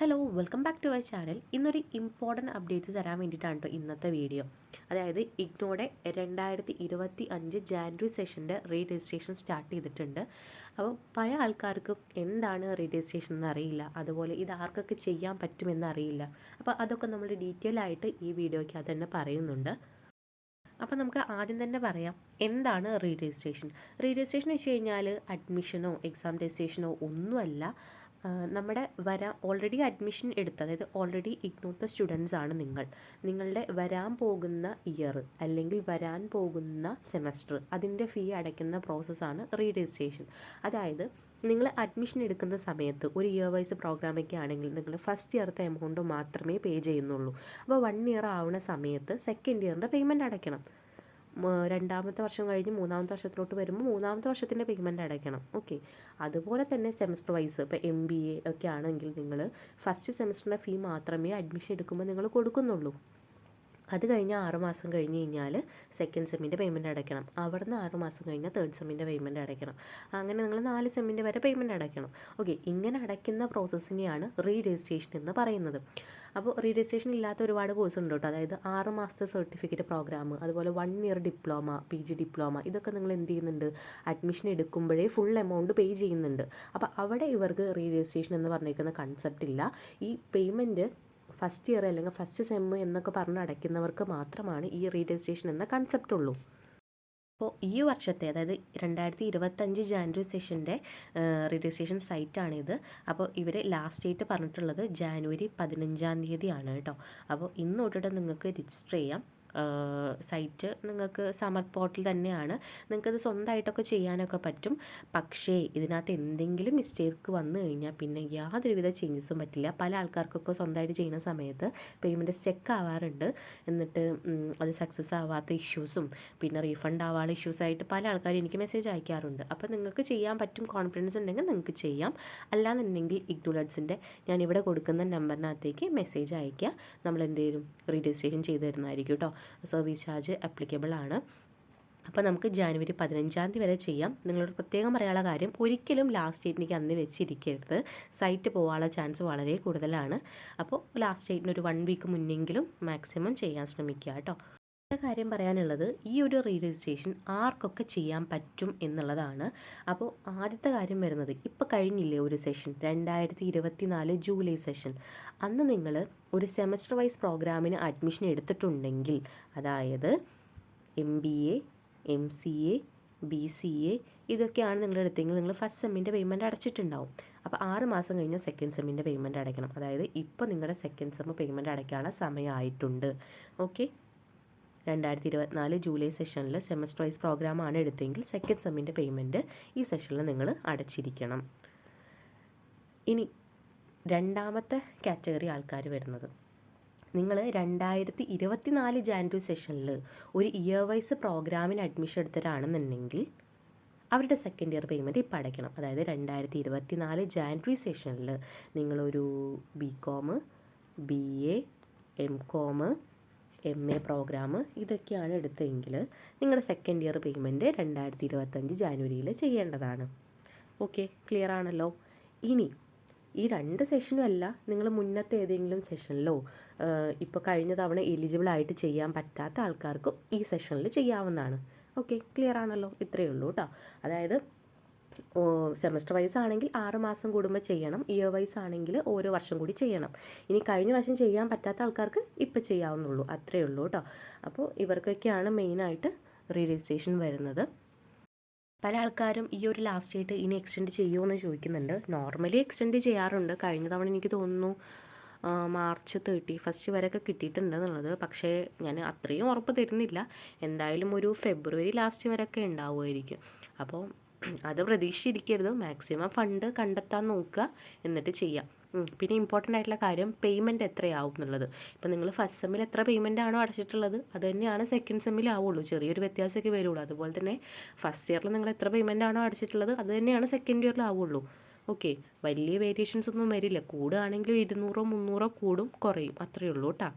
Hello welcome back to our channel ഇന്നൊരു important updates തരാൻ വേണ്ടിയിട്ടാണ് ഇന്നത്തെ വീഡിയോ അതായത് ഇഗ്നോയുടെ രണ്ടായിരത്തി ഇരുപത്തി അഞ്ച് ജാനുവരി സെഷന്റെ റീ രജിസ്ട്രേഷൻ സ്റ്റാർട്ട് ചെയ്തിട്ടുണ്ട്. അപ്പോൾ പല ആൾക്കാർക്കും എന്താണ് റീ രജിസ്ട്രേഷൻ എന്ന് അറിയില്ല അതുപോലെ ഇത് ആർക്കൊക്കെ ചെയ്യാൻ പറ്റുമെന്ന് അറിയില്ല അപ്പോൾ അതൊക്കെ നമ്മൾ ഡീറ്റെയിൽ ആയിട്ട് ഈ വീഡിയോയ്ക്ക് അത് തന്നെ പറയുന്നുണ്ട്. അപ്പോൾ നമുക്ക് ആദ്യം തന്നെ പറയാം എന്താണ് റീ രജിസ്ട്രേഷൻ റീ രജിസ്ട്രേഷൻ വെച്ച് കഴിഞ്ഞാൽ അഡ്മിഷനോ എക്സാം രജിസ്ട്രേഷനോ ഒന്നുമല്ല. നമ്മുടെ വരാൻ ഓൾറെഡി അഡ്മിഷൻ എടുത്ത അതായത് ഓൾറെഡി ഇഗ്നോത്ത സ്റ്റുഡൻസ് ആണ് നിങ്ങൾ. നിങ്ങളുടെ വരാൻ പോകുന്ന ഇയർ അല്ലെങ്കിൽ വരാൻ പോകുന്ന സെമസ്റ്റർ അതിന്റെ ഫീ അടയ്ക്കുന്ന പ്രോസസ്സാണ് റീ രജിസ്ട്രേഷൻ അതായത് നിങ്ങൾ അഡ്മിഷൻ എടുക്കുന്ന സമയത്ത് ഒരു ഇയർ വൈസ് പ്രോഗ്രാമൊക്കെ ആണെങ്കിൽ നിങ്ങൾ ഫസ്റ്റ് ഇയർത്തെ എമൗണ്ട് മാത്രമേ പേ ചെയ്യുന്നുള്ളൂ. അപ്പോൾ വൺ ഇയർ ആവുന്ന സമയത്ത് സെക്കൻഡ് ഇയറിന്റെ പേയ്മെന്റ് അടയ്ക്കണം. രണ്ടാമത്തെ വർഷം കഴിഞ്ഞ് മൂന്നാമത്തെ വർഷത്തിലോട്ട് വരുമ്പോൾ മൂന്നാമത്തെ വർഷത്തിന്റെ പേയ്മെന്റ് അടയ്ക്കണം. ഓക്കെ അതുപോലെ തന്നെ സെമസ്റ്റർ വൈസ് ഇപ്പോൾ എം ബി എ ഒക്കെ ആണെങ്കിൽ നിങ്ങൾ ഫസ്റ്റ് സെമസ്റ്ററിന്റെ ഫീ മാത്രമേ അഡ്മിഷൻ എടുക്കുമ്പോൾ നിങ്ങൾ കൊടുക്കുന്നുള്ളൂ. അത് കഴിഞ്ഞ് ആറ് മാസം കഴിഞ്ഞ് കഴിഞ്ഞാൽ സെക്കൻഡ് സെമ്മിന്റെ പേയ്മെന്റ് അടയ്ക്കണം. ആറ് മാസം കഴിഞ്ഞാൽ തേർഡ് സെമ്മിന്റെ പേയ്മെന്റ് അടയ്ക്കണം. അങ്ങനെ നിങ്ങൾ നാല് സെമ്മിന്റെ വരെ പേയ്മെന്റ് അടയ്ക്കണം. ഓക്കെ ഇങ്ങനെ അടയ്ക്കുന്ന പ്രോസസ്സിനെയാണ് റീ രജിസ്ട്രേഷൻ എന്ന് പറയുന്നത്. അപ്പോൾ റീ രജിസ്ട്രേഷൻ ഇല്ലാത്ത ഒരുപാട് കോഴ്സ് ഉണ്ട് കേട്ടോ. അതായത് ആറ് മാസത്തെ സർട്ടിഫിക്കറ്റ് പ്രോഗ്രാം അതുപോലെ one year diploma P G diploma ഇതൊക്കെ നിങ്ങൾ എന്ത് ചെയ്യുന്നുണ്ട്? അഡ്മിഷൻ എടുക്കുമ്പോഴേ ഫുൾ എമൗണ്ട് പേ ചെയ്യുന്നുണ്ട്. അപ്പോൾ അവിടെ ഇവർക്ക് റീ രജിസ്ട്രേഷൻ എന്ന് പറഞ്ഞിരിക്കുന്ന കൺസെപ്റ്റ് ഇല്ല. ഈ പേയ്മെന്റ് ഫസ്റ്റ് ഇയർ അല്ലെങ്കിൽ ഫസ്റ്റ് സെം എന്നൊക്കെ പറഞ്ഞ് അടയ്ക്കുന്നവർക്ക് മാത്രമാണ് ഈ റീ രജിസ്ട്രേഷൻ എന്ന കൺസെപ്റ്റ് ഉള്ളൂ. അപ്പോൾ ഈ വർഷത്തെ അതായത് രണ്ടായിരത്തി ഇരുപത്തഞ്ച് ജാനുവരി സെഷന്റെ രജിസ്ട്രേഷൻ സൈറ്റാണിത് അപ്പോൾ ഇവർ ലാസ്റ്റ് ഡേറ്റ് പറഞ്ഞിട്ടുള്ളത് ജാനുവരി പതിനഞ്ചാം തീയതിയാണ് കേട്ടോ. അപ്പോൾ ഇന്ന് തൊട്ടിട്ട് നിങ്ങൾക്ക് രജിസ്റ്റർ ചെയ്യാം. സൈറ്റ് നിങ്ങൾക്ക് സമർ പോർട്ടൽ തന്നെയാണ്. നിങ്ങൾക്കത് സ്വന്തമായിട്ടൊക്കെ ചെയ്യാനൊക്കെ പറ്റും. പക്ഷേ ഇതിനകത്ത് എന്തെങ്കിലും മിസ്റ്റേക്ക് വന്നു കഴിഞ്ഞാൽ പിന്നെ യാതൊരുവിധ ചേഞ്ചസും പറ്റില്ല. പല ആൾക്കാർക്കൊക്കെ സ്വന്തമായിട്ട് ചെയ്യുന്ന സമയത്ത് പേയ്മെന്റ് സ്റ്റെക്ക് ആവാറുണ്ട്. എന്നിട്ട് അത് സക്സസ് ആവാത്ത ഇഷ്യൂസും പിന്നെ റീഫണ്ട് ആവാത്ത ഇഷ്യൂസായിട്ട് പല ആൾക്കാരും എനിക്ക് മെസ്സേജ് അയക്കാറുണ്ട്. അപ്പോൾ നിങ്ങൾക്ക് ചെയ്യാൻ പറ്റും കോൺഫിഡൻസ് ഉണ്ടെങ്കിൽ നിങ്ങൾക്ക് ചെയ്യാം. അല്ലാന്നുണ്ടെങ്കിൽ ഇഗ്നുലഡ്സിന്റെ ഞാൻ ഇവിടെ കൊടുക്കുന്ന നമ്പറിനകത്തേക്ക് മെസ്സേജ് അയക്കുക നമ്മൾ എന്തെങ്കിലും രജിസ്ട്രേഷൻ ചെയ്ത് തരുന്നതായിരിക്കും കേട്ടോ സർവീസ് ചാർജ് അപ്ലിക്കബിൾ ആണ്. അപ്പോൾ നമുക്ക് ജാനുവരി പതിനഞ്ചാം തീയതി വരെ ചെയ്യാം. നിങ്ങളോട് പ്രത്യേകം പറയാനുള്ള കാര്യം ഒരിക്കലും ലാസ്റ്റ് ഡേറ്റിലേക്ക് അന്ന് വെച്ചിരിക്കരുത്. സൈറ്റ് പോകാനുള്ള ചാൻസ് വളരെ കൂടുതലാണ്. അപ്പോൾ ലാസ്റ്റ് ഡേറ്റിന് ഒരു വൺ വീക്ക് മുന്നെങ്കിലും മാക്സിമം ചെയ്യാൻ ശ്രമിക്കുക കേട്ടോ. കാര്യം പറയാനുള്ളത് ഈ ഒരു റീ രജിസ്ട്രേഷൻ ആർക്കൊക്കെ ചെയ്യാൻ പറ്റും എന്നുള്ളതാണ്. അപ്പോൾ ആദ്യത്തെ കാര്യം വരുന്നത് ഇപ്പോൾ കഴിഞ്ഞില്ലേ ഒരു സെഷൻ രണ്ടായിരത്തി ഇരുപത്തി നാല് ജൂലൈ സെഷൻ അന്ന് നിങ്ങൾ ഒരു സെമസ്റ്റർ വൈസ് പ്രോഗ്രാമിന് അഡ്മിഷൻ എടുത്തിട്ടുണ്ടെങ്കിൽ അതായത് M B A M C A B C A ഇതൊക്കെയാണ് നിങ്ങളുടെ അടുത്തെങ്കിൽ നിങ്ങൾ ഫസ്റ്റ് സെമ്മിന്റെ പേയ്മെന്റ് അടച്ചിട്ടുണ്ടാവും. അപ്പോൾ ആറ് മാസം കഴിഞ്ഞാൽ സെക്കൻഡ് സെമ്മിന്റെ പേയ്മെന്റ് അടയ്ക്കണം. അതായത് ഇപ്പോൾ നിങ്ങളുടെ സെക്കൻഡ് സെമ്മ് പേയ്മെന്റ് അടയ്ക്കാനുള്ള സമയമായിട്ടുണ്ട് ഓക്കെ രണ്ടായിരത്തി ഇരുപത്തിനാല് ജൂലൈ സെഷനിൽ സെമസ്റ്റർ വൈസ് പ്രോഗ്രാമാണ് എടുത്തെങ്കിൽ സെക്കൻഡ് സെമ്മിന്റെ പേയ്മെന്റ് ഈ സെഷനിൽ നിങ്ങൾ അടച്ചിരിക്കണം. ഇനി രണ്ടാമത്തെ കാറ്റഗറി ആൾക്കാർ വരുന്നത്. നിങ്ങൾ രണ്ടായിരത്തി ഇരുപത്തി നാല് ജാനുവരി സെഷനിൽ ഒരു ഇയർ വൈസ് പ്രോഗ്രാമിന് അഡ്മിഷൻ എടുത്തവരാണെന്നുണ്ടെങ്കിൽ അവരുടെ സെക്കൻഡ് ഇയർ പേയ്മെന്റ് ഇപ്പം അടയ്ക്കണം. അതായത് രണ്ടായിരത്തി ഇരുപത്തി നാല് ജാനുവരി സെഷനിൽ നിങ്ങളൊരു B Com B A M Com M A programme ഇതൊക്കെയാണ് എടുത്തതെങ്കിൽ നിങ്ങളുടെ സെക്കൻഡ് ഇയർ പേയ്മെന്റ് രണ്ടായിരത്തി ഇരുപത്തഞ്ച് ജാനുവരിയിൽ ചെയ്യേണ്ടതാണ്. ഓക്കെ ക്ലിയർ ആണല്ലോ? ഇനി ഈ രണ്ട് സെഷനും അല്ല നിങ്ങൾ മുന്നത്തെ ഏതെങ്കിലും സെഷനിലോ ഇപ്പോൾ കഴിഞ്ഞ തവണ എലിജിബിൾ ആയിട്ട് ചെയ്യാൻ പറ്റാത്ത ആൾക്കാർക്കും ഈ സെഷനിൽ ചെയ്യാവുന്നതാണ്. ഓക്കെ ക്ലിയർ ആണല്ലോ? ഇത്രയേ ഉള്ളൂ കേട്ടോ അതായത് സെമസ്റ്റർ വൈസ് ആണെങ്കിൽ ആറ് മാസം കൂടുമ്പോൾ ചെയ്യണം. ഇയർ വൈസ് ആണെങ്കിൽ ഓരോ വർഷം കൂടി ചെയ്യണം. ഇനി കഴിഞ്ഞ വർഷം ചെയ്യാൻ പറ്റാത്ത ആൾക്കാർക്ക് ഇപ്പം ചെയ്യാവുന്നുള്ളൂ അത്രയേ ഉള്ളൂ കേട്ടോ അപ്പോൾ ഇവർക്കൊക്കെയാണ് മെയിനായിട്ട് റീ രജിസ്ട്രേഷൻ വരുന്നത്. പല ആൾക്കാരും ഈ ഒരു ലാസ്റ്റ് ഡേറ്റ് ഇനി എക്സ്റ്റെൻഡ് ചെയ്യുമോ എന്ന് ചോദിക്കുന്നുണ്ട്. നോർമലി എക്സ്റ്റെൻഡ് ചെയ്യാറുണ്ട്. കഴിഞ്ഞ തവണ എനിക്ക് തോന്നുന്നു മാർച്ച് തേർട്ടി ഫസ്റ്റ് വരെയൊക്കെ കിട്ടിയിട്ടുണ്ട് എന്നുള്ളത്. പക്ഷേ ഞാൻ അത്രയും ഉറപ്പ് തരുന്നില്ല. എന്തായാലും ഒരു ഫെബ്രുവരി ലാസ്റ്റ് വരെയൊക്കെ ഉണ്ടാവുമായിരിക്കും. അപ്പോൾ അത് പ്രതീക്ഷിച്ചിരിക്കരുത്. മാക്സിമം ഫണ്ട് കണ്ടെത്താൻ നോക്കുക എന്നിട്ട് ചെയ്യാം. പിന്നെ ഇമ്പോർട്ടന്റ് ആയിട്ടുള്ള കാര്യം പേയ്മെന്റ് എത്രയാവും എന്നുള്ളത്. ഇപ്പം നിങ്ങൾ ഫസ്റ്റ് സെമ്മിൽ എത്ര പേയ്മെന്റ് ആണോ അടച്ചിട്ടുള്ളത് അത് തന്നെയാണ് സെക്കൻഡ് സെമ്മിൽ ആവുള്ളൂ. ചെറിയൊരു വ്യത്യാസമൊക്കെ വരുള്ളൂ. അതുപോലെ തന്നെ ഫസ്റ്റ് ഇയറിൽ നിങ്ങൾ എത്ര പേയ്മെന്റ് ആണോ അടച്ചിട്ടുള്ളത് അത് തന്നെയാണ് സെക്കൻഡ് ഇയറിൽ ആവുള്ളൂ. ഓക്കെ വലിയ വേരിയേഷൻസ് ഒന്നും വരില്ല. കൂടുകയാണെങ്കിലും ഇരുന്നൂറോ മുന്നൂറോ കൂടും കുറയും. അത്രയേ ഉള്ളൂ കേട്ടോ.